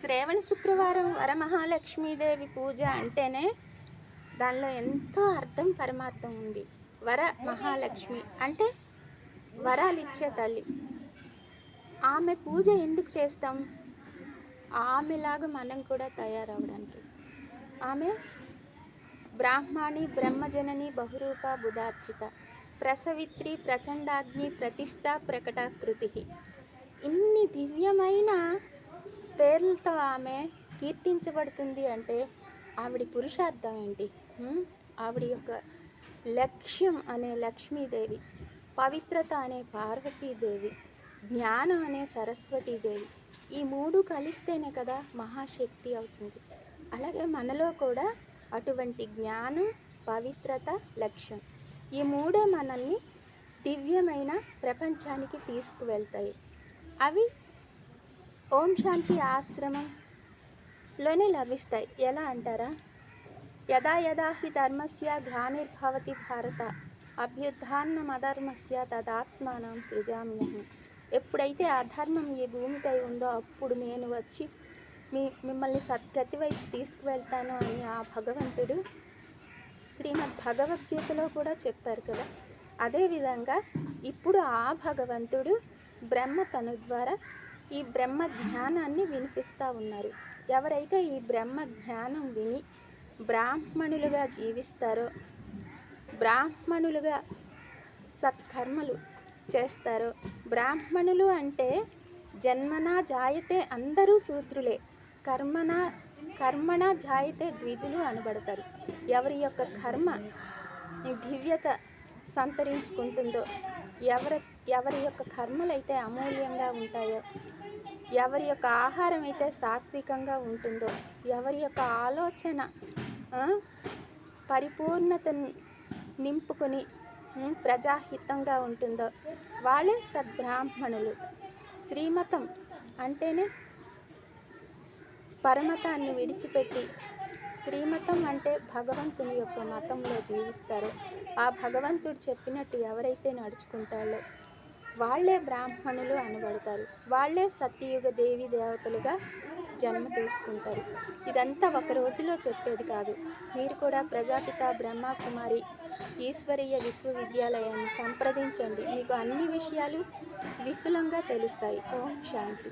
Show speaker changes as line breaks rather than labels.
శ్రావణ శుక్రవారం వరమహాలక్ష్మీదేవి పూజ అంటేనే దానిలో ఎంతో అర్థం పరమార్థం ఉంది. వర మహాలక్ష్మి అంటే వరాలు ఇచ్చే తల్లి. ఆమె పూజ ఎందుకు చేస్తాం? ఆమెలాగా మనం కూడా తయారవడానికి. ఆమె బ్రాహ్మణి బ్రహ్మజనని బహురూప బుధార్చిత ప్రసవిత్రి ప్రచండాగ్ని ప్రతిష్ట ప్రకటాకృతి ఇన్ని దివ్యమైన పేర్లతో ఆమె కీర్తించబడుతుంది అంటే ఆవిడ పురుషార్థం ఏంటి? ఆవిడ యొక్క లక్ష్యం అనే లక్ష్మీదేవి పవిత్రత అనే పార్వతీదేవి జ్ఞానం అనే సరస్వతీదేవి ఈ మూడు కలిస్తేనే కదా మహాశక్తి అవుతుంది. అలాగే మనలో కూడా అటువంటి జ్ఞానం పవిత్రత లక్ష్యం ఈ మూడే మనల్ని దివ్యమైన ప్రపంచానికి తీసుకువెళ్తాయి. అవి ఓం శాంతి ఆశ్రమంలోనే లభిస్తాయి. ఎలా అంటారా? యదా యదా హి ధర్మస్య గ్లానిర్భవతి భారత అభ్యుత్థానమధర్మస్య తదాత్మానం సృజామ్యహం. ఎప్పుడైతే అధర్మం ఈ భూమిపై ఉందో అప్పుడు నేను వచ్చి మీ మిమ్మల్ని సద్గతి వైపు తీసుకువెళ్తాను అని ఆ భగవంతుడు శ్రీమద్ భగవద్గీతలో కూడా చెప్పారు కదా. అదేవిధంగా ఇప్పుడు ఆ భగవంతుడు బ్రహ్మ తను ద్వారా ఈ బ్రహ్మ జ్ఞానాన్ని వినిపిస్తూ ఉన్నారు. ఎవరైతే ఈ బ్రహ్మ జ్ఞానం విని బ్రాహ్మణులుగా జీవిస్తారో బ్రాహ్మణులుగా సత్కర్మలు చేస్తారో బ్రాహ్మణులు అంటే జన్మనా జాయతే అందరూ శూద్రులే కర్మన కర్మణ జాయితే ద్విజులు అనబడతారు. ఎవరి యొక్క కర్మ దివ్యత సంతరించుకుంటుందో ఎవరి ఎవరి యొక్క కర్మలైతే అమూల్యంగా ఉంటాయో ఎవరి యొక్క ఆహారం అయితే సాత్వికంగా ఉంటుందో ఎవరి యొక్క ఆలోచన పరిపూర్ణతని నింపుకొని ప్రజాహితంగా ఉంటుందో వాళ్ళే సద్బ్రాహ్మణులు. శ్రీమతం అంటేనే పరమతాన్ని విడిచిపెట్టి శ్రీమతం అంటే భగవంతుని యొక్క మతంలో జీవిస్తారో. ఆ భగవంతుడు చెప్పినట్టు ఎవరైతే నడుచుకుంటారో వాళ్ళే బ్రాహ్మణులు అనబడతారు. వాళ్ళే సత్యయుగ దేవి దేవతలుగా జన్మ తీసుకుంటారు. ఇదంతా ఒక రోజులో చెప్పేది కాదు. మీరు కూడా ప్రజాపిత బ్రహ్మకుమారి ఈశ్వరీయ విశ్వవిద్యాలయాన్ని సంప్రదించండి. మీకు అన్ని విషయాలు విపులంగా తెలుస్తాయి. ఓం శాంతి.